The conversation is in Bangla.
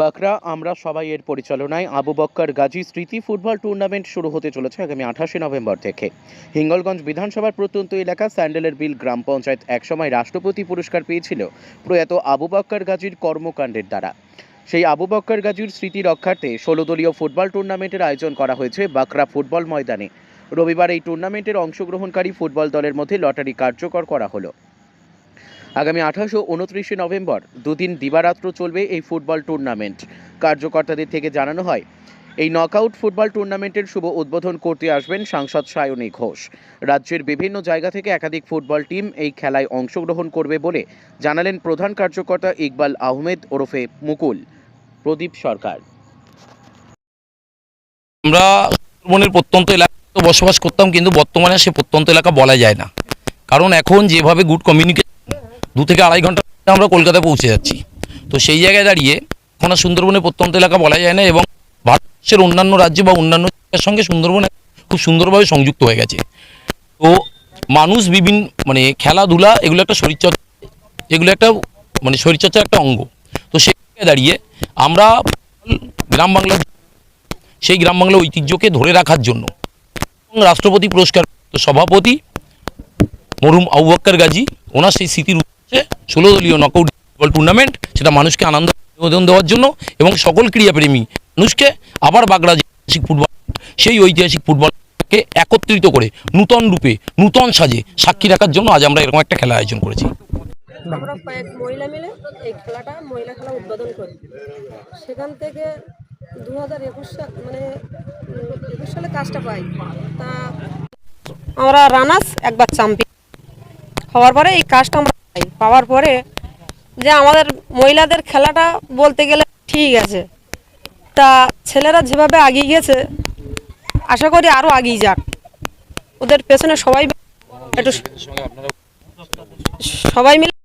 বাকরা আমরা সবাই এর পরিচালনায় আবু বক্কর, গাজী স্মৃতি ফুটবল টুর্নামেন্ট শুরু হতে চলেছে আগামী আঠাশে নভেম্বর থেকে। হিঙ্গলগঞ্জ বিধানসভার প্রত্যন্ত এলাকা স্যান্ডেলের বিল গ্রাম পঞ্চায়েত একসময় রাষ্ট্রপতি পুরস্কার পেয়েছিল প্রয়াত আবু বক্কর, গাজীর কর্মকাণ্ডের দ্বারা। সেই আবু বক্কর, গাজীর স্মৃতি রক্ষার্থে ষোলো দলীয় ফুটবল টুর্নামেন্টের আয়োজন করা হয়েছে বাকরা ফুটবল ময়দানে। রবিবার এই টুর্নামেন্টের অংশগ্রহণকারী ফুটবল দলের মধ্যে লটারি কার্যকর করা হলো। আগামী আঠাশ ও উনত্রিশে নভেম্বর দুদিন দিবারাত্র চলবে এই ফুটবল টুর্নামেন্ট। কার্যকর্তাদের থেকে জানানো হয়, এই নকআউট ফুটবল টুর্নামেন্টের শুভ উদ্বোধন করতে আসবেন সাংসদ সায়নী ঘোষ। রাজ্যের বিভিন্ন জায়গা থেকে একাধিক ফুটবল টিম এই খেলায় অংশগ্রহণ করবে বলে জানালেন প্রধান কার্যকর্তা ইকবাল আহমেদ ওরফে মুকুল। প্রদীপ সরকার। আমরা সুন্দরবনের প্রত্যন্ত এলাকায় বসবাস করতাম, কিন্তু বর্তমানে সে প্রত্যন্ত এলাকা বলা যায় না। কারণ এখন যেভাবে গুড কমিউনিকেশন দু থেকে আড়াই ঘণ্টা আমরা কলকাতায় পৌঁছে যাচ্ছি। তো সেই জায়গায় দাঁড়িয়ে এখন সুন্দরবনের প্রত্যন্ত এলাকা বলা যায় না এবং ভারতবর্ষের অন্যান্য রাজ্য বা অন্যান্য জায়গার সঙ্গে সুন্দরবন খুব সুন্দরভাবে সংযুক্ত হয়ে গেছে। তো মানুষ বিভিন্ন মানে খেলাধুলা এগুলো একটা শরীরচর্চা, এগুলো একটা মানে শরীরচর্চার একটা অঙ্গ। তো সেই জায়গায় দাঁড়িয়ে আমরা গ্রাম বাংলার, সেই গ্রাম বাংলা ঐতিহ্যকে ধরে রাখার জন্য রাষ্ট্রপতি পুরস্কার সভাপতি মরুম আউবাক্কার গাজী, ওনার সেই স্মৃতির ষোলো দলীয় নকআউট ফুটবল টুর্নামেন্ট সেটা মানুষকে আনন্দ বিনোদন দেওয়ার জন্য এবং সকল ক্রীড়াপ্রেমী মানুষকে আবার বাগড়া ঐতিহাসিক ফুটবল সেই ঐতিহাসিক ফুটবলকে একত্রিত করে নূতন রূপে, নূতন সাজে সাক্ষী রাখার জন্য আজ আমরা এরকম একটা খেলা আয়োজন করেছি। আমরা কয়েক মহিলা মিলে এই খেলাটা, মহিলা খেলা উদ্বোধন করি। সেখান থেকে দু হাজার একুশ মানে একুশ সালে কাজটা পাই। তা আমরা রানার্স একবার চ্যাম্পিয়ন হওয়ার পরে এই কাজটা আমরা পাওয়ার পরে যে আমাদের মহিলাদের খেলাটা বলতে গেলে ঠিক আছে। তা ছেলেরা যেভাবে আগিয়ে গেছে আশা করি আরও এগিয়ে যাক। ওদের পেছনে সবাই একটু সবাই মিলে